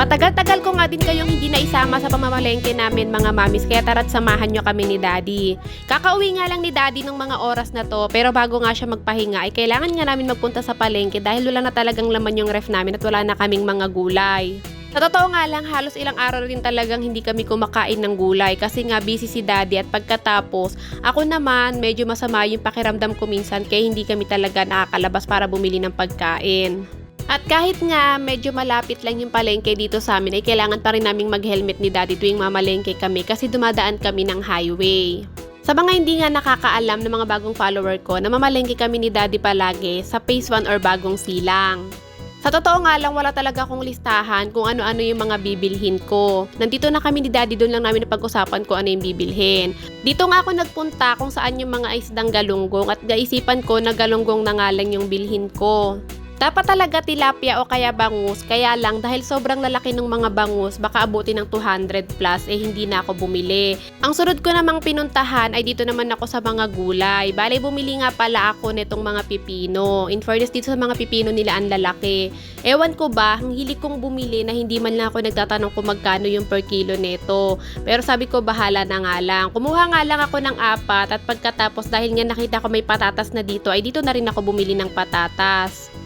Matagal-tagal ko nga din kayong hindi naisama sa pamamalengke namin mga mamis kaya tara't samahan nyo kami ni Daddy. Kakauwi nga lang ni Daddy ng mga oras na to pero bago nga siya magpahinga ay kailangan nga namin magpunta sa palengke dahil wala na talagang laman yung ref namin at wala na kaming mga gulay. Sa totoo nga lang, halos ilang araw rin talagang hindi kami kumakain ng gulay kasi nga busy si daddy at pagkatapos, ako naman medyo masama yung pakiramdam ko minsan kaya hindi kami talaga nakakalabas para bumili ng pagkain. At kahit nga medyo malapit lang yung palengke dito sa amin ay kailangan pa rin naming mag-helmet ni daddy tuwing mamalengke kami kasi dumadaan kami ng highway. Sa mga hindi nga nakakaalam ng mga bagong follower ko, namamalengke kami ni daddy palagi sa phase 1 or bagong silang. Sa totoo nga lang, wala talaga akong listahan kung ano-ano yung mga bibilhin ko. Nandito na kami ni Daddy, doon lang namin napag-usapan ko ano yung bibilhin. Dito nga ako nagpunta kung saan yung mga isdang galunggong at gaisipan ko na galunggong na nga lang yung bilhin ko. Dapat talaga tilapia o kaya bangus, kaya lang dahil sobrang lalaki ng mga bangus, baka abutin ng 200 plus, eh hindi na ako bumili. Ang sunod ko namang pinuntahan ay dito naman ako sa mga gulay. Bale, bumili nga pala ako nitong mga pipino. In fairness, dito sa mga pipino nila ang lalaki. Ewan ko ba, ang hilig kong bumili na hindi man lang ako nagtatanong kung magkano yung per kilo nito. Pero sabi ko, bahala na nga lang. Kumuha nga lang ako ng apat at pagkatapos dahil nga nakita ko may patatas na dito, ay dito na rin ako bumili ng patatas.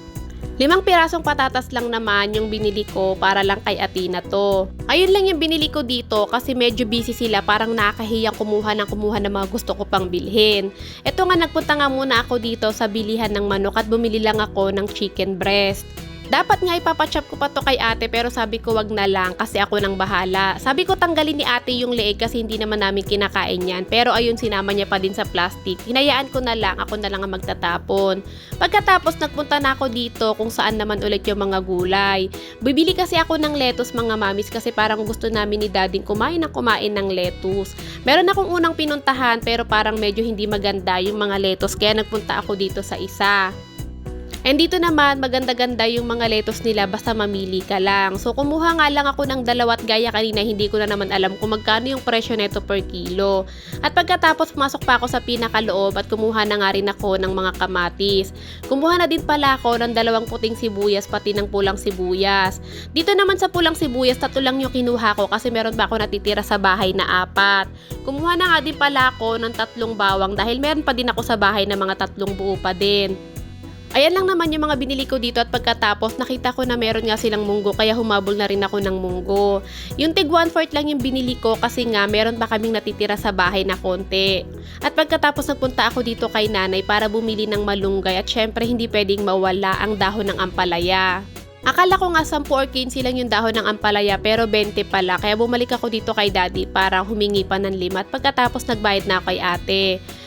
Limang pirasong patatas lang naman yung binili ko para lang kay Atina to. Ayun lang yung binili ko dito kasi medyo busy sila parang nakakahiyang kumuha ng kumuha ng mga gusto ko pang bilhin. Ito nga nagpunta nga muna ako dito sa bilihan ng manok at bumili lang ako ng chicken breast. Dapat nga ipapachop ko pa to kay ate pero sabi ko wag na lang kasi ako nang bahala. Sabi ko tanggalin ni ate yung leeg kasi hindi naman namin kinakain yan. Pero ayun sinama niya pa din sa plastic. Hinayaan ko na lang, ako na lang ang magtatapon. Pagkatapos nagpunta na ako dito kung saan naman ulit yung mga gulay. Bibili kasi ako ng lettuce mga mamis kasi parang gusto namin ni dading kumain ng kumain ng lettuce. Meron akong unang pinuntahan pero parang medyo hindi maganda yung mga lettuce kaya nagpunta ako dito sa isa. And dito naman, maganda-ganda yung mga lettuce nila basta mamili ka lang. So, kumuha nga lang ako ng dalawat gaya kanina, hindi ko na naman alam kung magkano yung presyo neto per kilo. At pagkatapos, pumasok pa ako sa pinakaloob at kumuha na nga rin ako ng mga kamatis. Kumuha na din pala ako ng dalawang puting sibuyas pati ng pulang sibuyas. Dito naman sa pulang sibuyas, tatlo lang yung kinuha ko kasi meron pa ako natitira sa bahay na apat. Kumuha na nga din pala ako ng tatlong bawang dahil meron pa din ako sa bahay na mga tatlong buo pa din. Ayan lang naman yung mga binili ko dito at pagkatapos nakita ko na meron nga silang munggo kaya humabol na rin ako ng munggo. Yung tig 1 fourth lang yung binili ko kasi nga meron pa kaming natitira sa bahay na konti. At pagkatapos nagpunta ako dito kay nanay para bumili ng malunggay at syempre hindi pwedeng mawala ang dahon ng ampalaya. Akala ko nga 10 or 15 lang yung dahon ng ampalaya pero 20 pala kaya bumalik ako dito kay daddy para humingi pa ng lima at pagkatapos nagbayad na ako kay ate.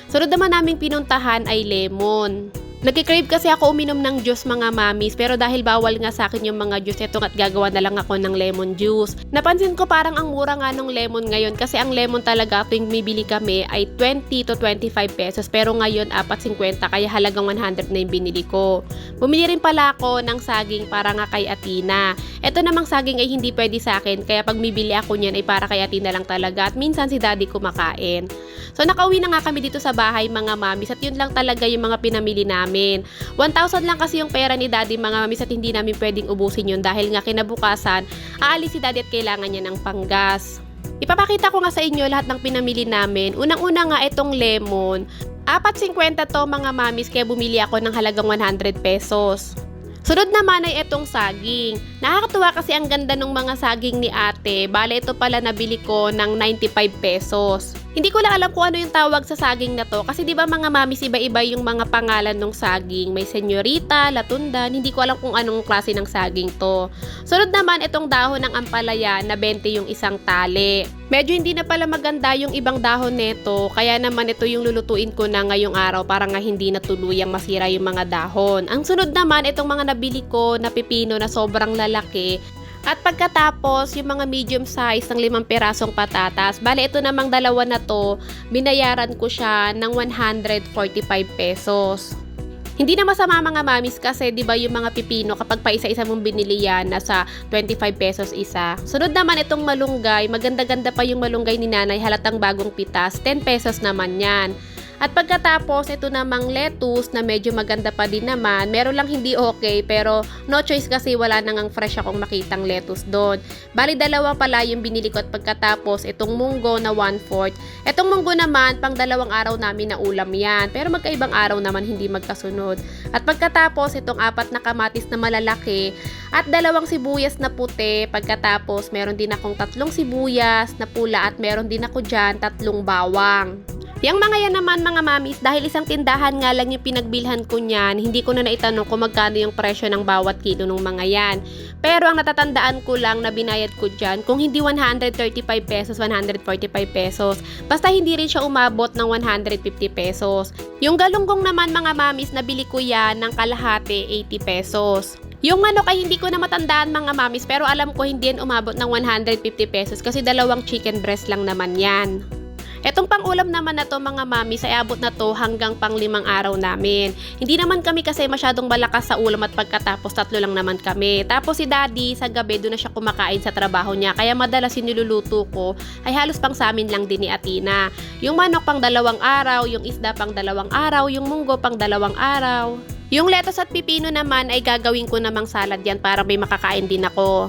Sunod naman naming pinuntahan ay lemon. Nagkikrave kasi ako uminom ng juice mga mamis pero dahil bawal nga sa akin yung mga juice eto at gagawa na lang ako ng lemon juice. Napansin ko parang ang mura nga ng lemon ngayon kasi ang lemon talaga tuwing bibili kami ay 20 to 25 pesos pero ngayon 4.50 kaya halagang 100 na yung binili ko. Bumili rin pala ako ng saging para nga kay Atina. Ito namang saging ay hindi pwede sa akin kaya pag bibili ako niyan ay para kay Atina lang talaga at minsan si daddy kumakain. So nakauwi na nga kami dito sa bahay mga mamis at yun lang talaga yung mga pinamili namin. 1,000 lang kasi yung pera ni daddy mga mamis at hindi namin pwedeng ubusin yun dahil nga kinabukasan aalis si daddy at kailangan niya ng panggas. Ipapakita ko nga sa inyo lahat ng pinamili namin. Unang-una nga itong lemon. 4.50 to mga mamis kaya bumili ako ng halagang 100 pesos. Sunod naman ay itong saging. Nakakatuwa kasi ang ganda ng mga saging ni ate. Bale ito pala nabili ko ng 95 pesos. Hindi ko lang alam kung ano yung tawag sa saging na to kasi 'di ba mga mamis iba-iba yung mga pangalan ng saging. May senyorita, latundan, hindi ko alam kung anong klase ng saging to. Sunod naman itong dahon ng ampalaya na 20 yung isang tali. Medyo hindi na pala maganda yung ibang dahon neto, kaya naman ito yung lulutuin ko na ngayong araw para nga hindi na tuluyang masira yung mga dahon. Ang sunod naman itong mga nabili ko na pipino na sobrang lalaki at pagkatapos, yung mga medium size ng limang pirasong patatas, bale ito namang dalawa na to, binayaran ko siya ng 145 pesos. Hindi na masama mga mamis kasi 'di ba yung mga pipino kapag pa isa-isa mong binili yan nasa 25 pesos isa. Sunod naman itong malunggay, maganda-ganda pa yung malunggay ni nanay halatang bagong pitas, 10 pesos naman yan. At pagkatapos, ito namang lettuce na medyo maganda pa din naman. Meron lang hindi okay, pero no choice kasi wala nang fresh akong makitang lettuce doon. Bali, dalawa pala yung binili ko at pagkatapos, itong munggo na 1/4. Itong munggo naman, pang dalawang araw namin na ulam yan. Pero magkaibang araw naman, hindi magkasunod. At pagkatapos, itong apat na kamatis na malalaki at dalawang sibuyas na puti. Pagkatapos, meron din akong tatlong sibuyas na pula at meron din ako dyan tatlong bawang. Yang mga yan naman mga mamis, dahil isang tindahan nga lang yung pinagbilhan ko niyan, hindi ko na naitanong kung magkano yung presyo ng bawat kilo ng mga yan. Pero ang natatandaan ko lang na binayad ko dyan, kung hindi 135 pesos, 145 pesos. Basta hindi rin siya umabot ng 150 pesos. Yung galunggong naman mga mamis, nabili ko yan ng kalahati 80 pesos. Yung manok ay hindi ko na matandaan mga mamis pero alam ko hindi yan umabot ng 150 pesos kasi dalawang chicken breast lang naman yan. Etong pang-ulam naman na to mga mami, sa abot na to hanggang pang limang araw namin. Hindi naman kami kasi masyadong malakas sa ulam at pagkatapos tatlo lang naman kami. Tapos si daddy sa gabi doon na siya kumakain sa trabaho niya. Kaya madalas yung niluluto ko ay halos pang sa amin lang din ni Atina. Yung manok pang dalawang araw, yung isda pang dalawang araw, yung munggo pang dalawang araw. Yung lettuce at pipino naman ay gagawin ko namang salad yan para may makakain din ako.